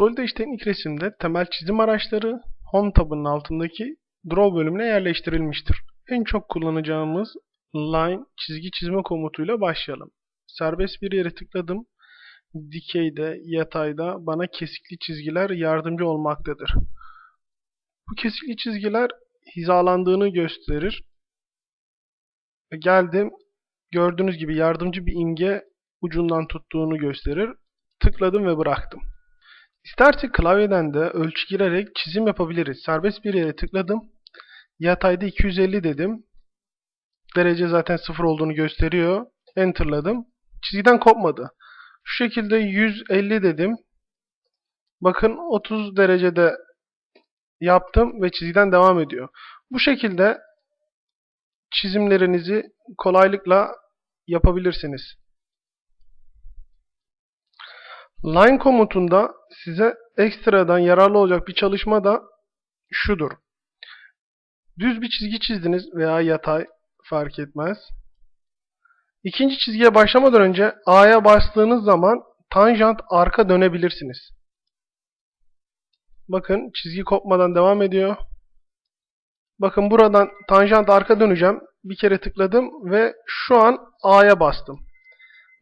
Solid teknik resimde temel çizim araçları Home tabının altındaki Draw bölümüne yerleştirilmiştir. En çok kullanacağımız line çizgi çizme komutuyla başlayalım. Serbest bir yere tıkladım. Dikeyde, yatayda bana kesikli çizgiler yardımcı olmaktadır. Bu kesikli çizgiler hizalandığını gösterir. Geldim. Gördüğünüz gibi yardımcı bir imge ucundan tuttuğunu gösterir. Tıkladım ve bıraktım. İstersek klavyeden de ölçü girerek çizim yapabiliriz. Serbest bir yere tıkladım. Yatayda 250 dedim. Derece zaten 0 olduğunu gösteriyor. Enter'ladım. Çizgiden kopmadı. Şu şekilde 150 dedim. Bakın 30 derecede yaptım ve çizgiden devam ediyor. Bu şekilde çizimlerinizi kolaylıkla yapabilirsiniz. Line komutunda size ekstradan yararlı olacak bir çalışma da şudur. Düz bir çizgi çizdiniz veya yatay fark etmez. İkinci çizgiye başlamadan önce A'ya bastığınız zaman tanjant arka dönebilirsiniz. Bakın çizgi kopmadan devam ediyor. Bakın buradan tanjant arka döneceğim. Bir kere tıkladım ve şu an A'ya bastım.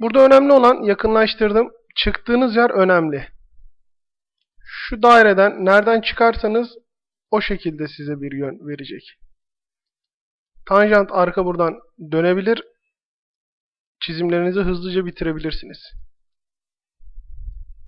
Burada önemli olan yakınlaştırdım. Çıktığınız yer önemli. Şu daireden nereden çıkarsanız o şekilde size bir yön verecek. Tanjant arka buradan dönebilir. Çizimlerinizi hızlıca bitirebilirsiniz.